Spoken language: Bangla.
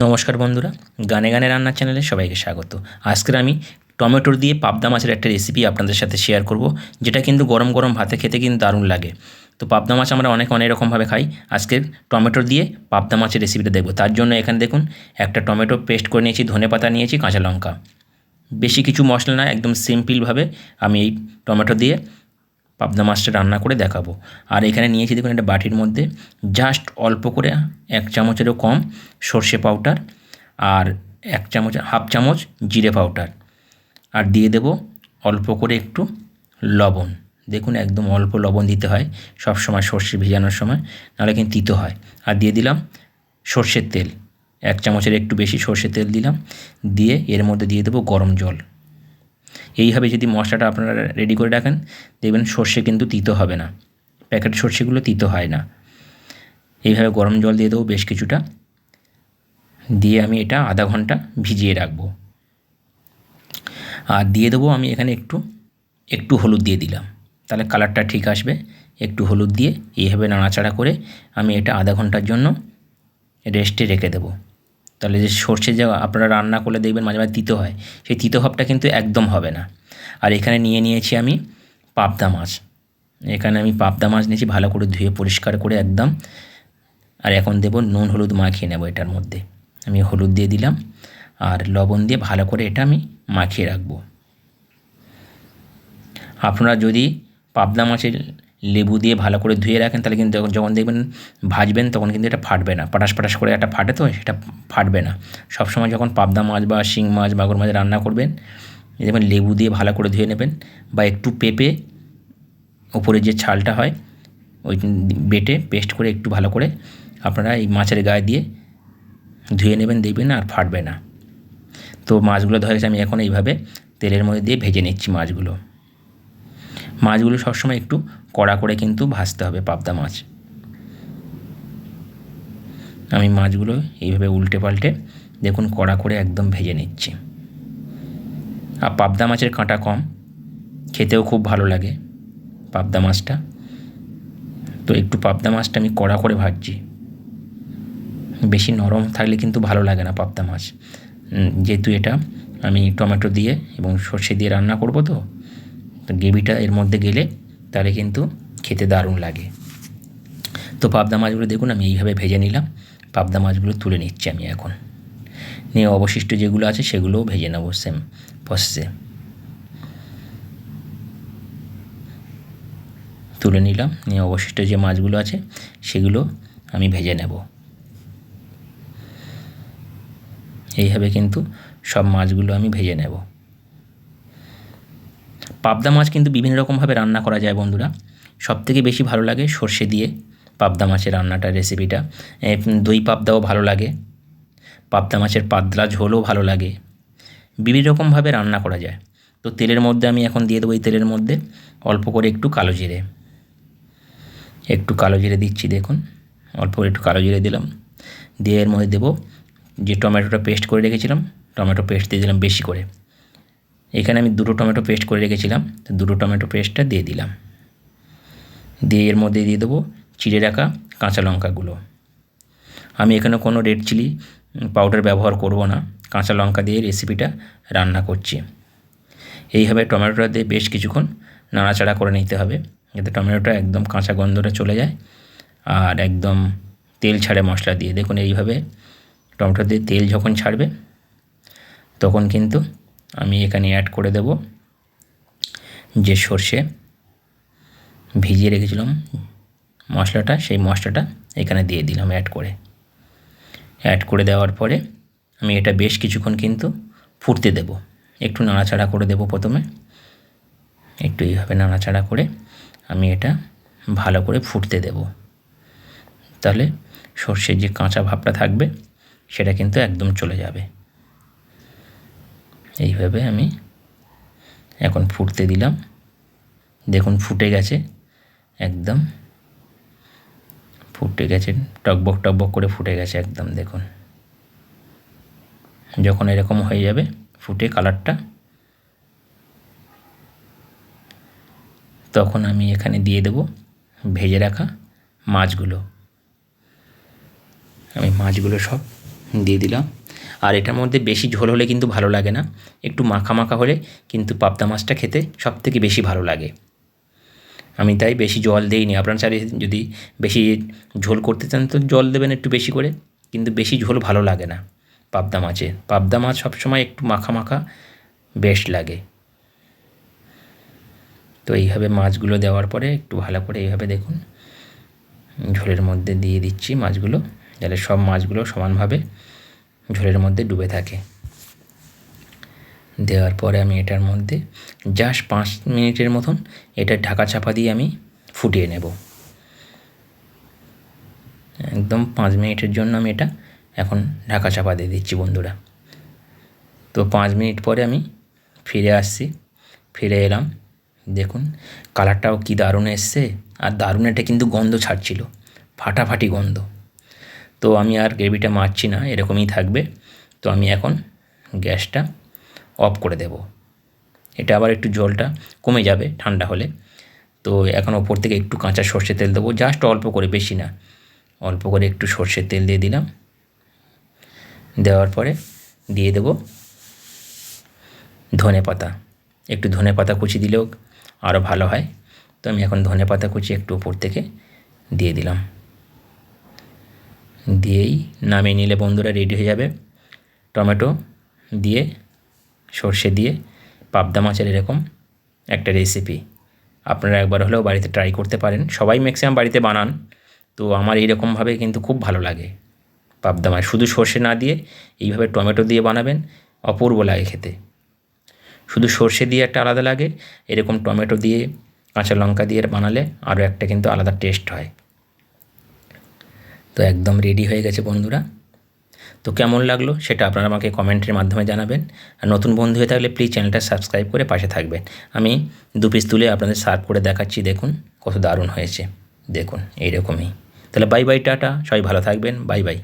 নমস্কার বন্ধুরা, গানে গানে রান্নার চ্যানেলে সবাইকে স্বাগত। আজকের আমি টমেটোর দিয়ে পাবদা মাছের একটা রেসিপি আপনাদের সাথে শেয়ার করব, যেটা কিন্তু গরম গরম ভাতে খেতে কিন্তু দারুণ লাগে। তো পাবদা মাছ আমরা অনেক অনেক রকমভাবে খাই আজকে টমেটোর দিয়ে পাবদা মাছের রেসিপিটা দেখব। তার জন্য এখানে দেখুন, একটা টমেটো পেস্ট করে নিয়েছি, ধনে পাতা নিয়েছি, কাঁচা লঙ্কা। বেশি কিছু মশলা না, একদম সিম্পলভাবে আমি এই টমেটো দিয়ে পাবদা মাছটা রান্না করে দেখাবো। আর এখানে নিয়েছি দেখুন একটা বাটির মধ্যে জাস্ট অল্প করে এক চামচেরও কম সর্ষে পাউডার আর এক চামচ হাফ চামচ জিরে পাউডার আর দিয়ে দেব অল্প করে একটু লবণ। দেখুন একদম অল্প লবণ দিতে হয় সব সময় সর্ষে ভেজানোর সময়, নাহলে কিন্তু তিতো হয়। আর দিয়ে দিলাম সর্ষের তেল। এক চামচের একটু বেশি সর্ষের তেল দিলাম। দিয়ে এর মধ্যে দিয়ে দেবো গরম জল। এইভাবে যদি মশলাটা আপনারা রেডি করে রাখেন, দেখবেন সর্ষে কিন্তু তিতো হবে না। প্যাকেট সর্ষেগুলো তিতো হয় না। এইভাবে গরম জল দিয়ে দেবো বেশ কিছুটা। দিয়ে আমি এটা আধা ঘণ্টা ভিজিয়ে রাখব। আর দিয়ে দেবো আমি এখানে একটু একটু হলুদ দিয়ে দিলাম। তাহলে কালারটা ঠিক আসবে। একটু হলুদ দিয়ে এইভাবে নাড়াচাড়া করে আমি এটা আধা ঘণ্টার জন্য রেস্টে রেখে দেবো। তাহলে যে সর্ষে যা আপনারা রান্না করলে দেখবেন মাঝে মাঝে তিতো হয়, সেই তিতো ভাবটা কিন্তু একদম হবে না। আর এখানে নিয়ে নিয়েছি আমি পাবদা মাছ। এখানে আমি পাবদা মাছ নিয়েছি ভালো করে ধুয়ে পরিষ্কার করে একদম। আর এখন দেব নুন, হলুদ মাখিয়ে নেব এটার মধ্যে। আমি হলুদ দিয়ে দিলাম আর লবণ দিয়ে ভালো করে এটা আমি মাখিয়ে রাখব। আপনারা যদি পাবদা মাছের লেবু দিয়ে ভালো করে ধুয়ে রাখেন, তাহলে কিন্তু যখন দেখবেন ভাজবেন, তখন কিন্তু এটা ফাটবে না। পাটাস পাটাস করে একটা ফাটে তো, সেটা ফাটবে না। সবসময় যখন পাবদা মাছ বা শিং মাছ, মাগুর মাছ রান্না করবেন দেখবেন লেবু দিয়ে ভালো করে ধুয়ে নেবেন বা একটু পেঁপে, ওপরে যে ছালটা হয়, ওই বেটে পেস্ট করে একটু ভালো করে আপনারা এই মাছের গায়ে দিয়ে ধুয়ে নেবেন, দেখবেন আর ফাটবে না। তো মাছগুলো ধরে আমি এখন এইভাবে তেলের মধ্যে দিয়ে ভেজে নিচ্ছি মাছগুলো। মাছগুলো সবসময় একটু কড়া করে কিন্তু ভাজতে হবে পাবদা মাছ। আমি মাছগুলো এইভাবে উল্টে পাল্টে দেখুন কড়া করে একদম ভেজে নিচ্ছি। আর পাবদা মাছের কাঁটা কম, খেতেও খুব ভালো লাগে পাবদা মাছটা। তো একটু পাবদা মাছটা আমি কড়া করে ভাজছি। বেশি নরম থাকলে কিন্তু ভালো লাগে না পাবদা মাছ। যেহেতু এটা আমি টমেটো দিয়ে এবং সর্ষে দিয়ে রান্না করব তো তো গ্রেভিটা এর মধ্যে গেলে তাহলে কিন্তু খেতে দারুণ লাগে। তো পাবদা মাছগুলো দেখুন, আমি এইভাবে ভেজে নিলাম। পাবদা মাছগুলো তুলে নিচ্ছি আমি এখন। নিয়ে অবশিষ্ট যেগুলো আছে সেগুলোও ভেজে নেব সেম প্রসেসে তুলে নিলাম, নিয়ে অবশিষ্ট যে মাছগুলো আছে সেগুলো আমি ভেজে নেব। এইভাবে কিন্তু সব মাছগুলো আমি ভেজে নেব। পাবদা মাছ কিন্তু বিভিন্ন রকমভাবে রান্না করা যায় বন্ধুরা। সবথেকে বেশি ভালো লাগে সর্ষে দিয়ে পাবদা মাছের রান্নাটা রেসিপিটা। দই পাবদাও ভালো লাগে। পাবদা মাছের পাতলা ঝোলও ভালো লাগে। বিভিন্ন রকমভাবে রান্না করা যায়। তো তেলের মধ্যে আমি এখন দিয়ে দেবো এই তেলের মধ্যে অল্প করে একটু কালো জিরে। একটু কালো জিরে দিচ্ছি, দেখুন। অল্প করে একটু কালো জিরে দিলাম। দিয়ে এর মধ্যে দেবো যে টমেটোটা পেস্ট করে রেখেছিলাম, টমেটো পেস্ট দিয়ে দিলাম বেশি করে। এখানে আমি দুটো টমেটো পেস্ট করে রেখেছিলাম, তো দুটো টমেটো পেস্টটা দিয়ে দিলাম। দিয়ে এর মধ্যে দিয়ে দেবো চিড়ে রাখা কাঁচা লঙ্কাগুলো। আমি এখানে কোনো রেড চিলি পাউডার ব্যবহার করব না, কাঁচা লঙ্কা দিয়ে রেসিপিটা রান্না করছি। এইভাবে টমেটোটা দিয়ে বেশ কিছুক্ষণ নাড়াচাড়া করে নিতে হবে, যাতে টমেটোটা একদম কাঁচা গন্ধটা চলে যায় আর একদম তেল ছাড়ে মশলা দিয়ে। দেখুন এইভাবে টমেটো দিয়ে তেল যখন ছাড়বে, তখন কিন্তু আমি এখানে অ্যাড করে দেব যে সর্ষে ভিজিয়ে রেখেছিলাম মশলাটা, সেই মশলাটা এখানে দিয়ে দিলাম অ্যাড করে। অ্যাড করে দেওয়ার পরে আমি এটা বেশ কিছুক্ষণ কিন্তু ফুটতে দেব। একটু নাড়াচাড়া করে দেব প্রথমে। একটু এইভাবে নাড়াচাড়া করে আমি এটা ভালো করে ফুটতে দেব। তাহলে সর্ষের যে কাঁচা ভাবটা থাকবে, সেটা কিন্তু একদম চলে যাবে। এইভাবে আমি এখন ফুটতে দিলাম। দেখুন ফুটে গেছে, একদম ফুটে গেছে, টকবক টকবক করে ফুটে গেছে, একদম দেখুন। যখন এরকম হয়ে যাবে, ফুটে কালারটা, তখন আমি এখানে দিয়ে দেব ভেজে রাখা মাছগুলো। আমি মাছগুলো সব দিয়ে দিলাম। আর এটার মধ্যে বেশি ঝোল হলে কিন্তু ভালো লাগে না। একটু মাখা মাখা হলে কিন্তু পাবদা মাছটা খেতে সব থেকে বেশি ভালো লাগে। আমি তাই বেশি জল দিইনি। আপনারা চাইলে যদি বেশি ঝোল করতে চান তো জল দেবেন একটু বেশি করে, কিন্তু বেশি ঝোল ভালো লাগে না পাবদা মাছে। পাবদা মাছ সবসময় একটু মাখা মাখা বেশ লাগে। তো এইভাবে মাছগুলো দেওয়ার পরে একটু ভালো করে এইভাবে দেখুন। ঝোলের মধ্যে দিয়ে দিচ্ছি মাছগুলো, যাতে সব মাছগুলো সমানভাবে ঝোলের মধ্যে ডুবে থাকে। দেওয়ার পরে আমি এটার মধ্যে জাস্ট পাঁচ মিনিটের মতন এটা ঢাকা চাপা দিয়ে আমি ফুটিয়ে নেব। একদম পাঁচ মিনিটের জন্য আমি এটা এখন ঢাকা চাপা দিয়ে দিচ্ছি বন্ধুরা। তো পাঁচ মিনিট পরে আমি ফিরে আসছি, ফিরে এলাম। দেখুন কালারটাও কি দারুণ এসছে। আর দারুণ এটা কিন্তু গন্ধ ছাড়ছিল, ফাটাফাটি গন্ধ। তো আমি আর গ্রেভিটা মারছি না, এরকমই থাকবে। তো আমি এখন গ্যাসটা অফ করে দেব। এটা আবার একটু জলটা কমে যাবে ঠান্ডা হলে। তো এখন ওপর থেকে একটু কাঁচা সর্ষে তেল দেবো, জাস্ট অল্প করে, বেশি না। অল্প করে একটু সর্ষের তেল দিয়ে দিলাম। দেওয়ার পরে দিয়ে দেবো ধনে পাতা। একটু ধনে পাতা কুচি দিলেও আরও ভালো হয়। তো আমি এখন ধনে পাতা কুচি একটু উপর থেকে দিয়ে দিলাম। দিয়েই নামিয়ে নিলে বন্ধুরা রেডি হয়ে যাবে। টমেটো দিয়ে, সর্ষে দিয়ে, পাবদা মাছের এরকম একটা রেসিপি আপনারা একবার হলেও বাড়িতে ট্রাই করতে পারেন। সবাই ম্যাক্সিমাম বাড়িতে বানান। তো আমার এইরকমভাবে কিন্তু খুব ভালো লাগে পাবদা মাছ। শুধু সর্ষে না দিয়ে এইভাবে টমেটো দিয়ে বানাবেন, অপূর্ব লাগে খেতে। শুধু সর্ষে দিয়ে একটা আলাদা লাগে। এরকম টমেটো দিয়ে, কাঁচা লঙ্কা দিয়ে বানালে আরও একটা কিন্তু আলাদা টেস্ট হয়। তো একদম রেডি হয়ে গেছে বন্ধুরা। তো কেমন লাগল সেটা আপনারা আমাকে কমেন্টের মাধ্যমে জানাবেন। আর নতুন বন্ধু হয়ে থাকলে প্লিজ চ্যানেলটা সাবস্ক্রাইব করে পাশে থাকবেন। আমি দু পিস তুলে আপনাদের সার্ভ করে দেখাচ্ছি, দেখুন কত দারুণ হয়েছে। দেখুন, এইরকমই। তাহলে বাই বাই টাটা। সবাই ভালো থাকবেন। Bye bye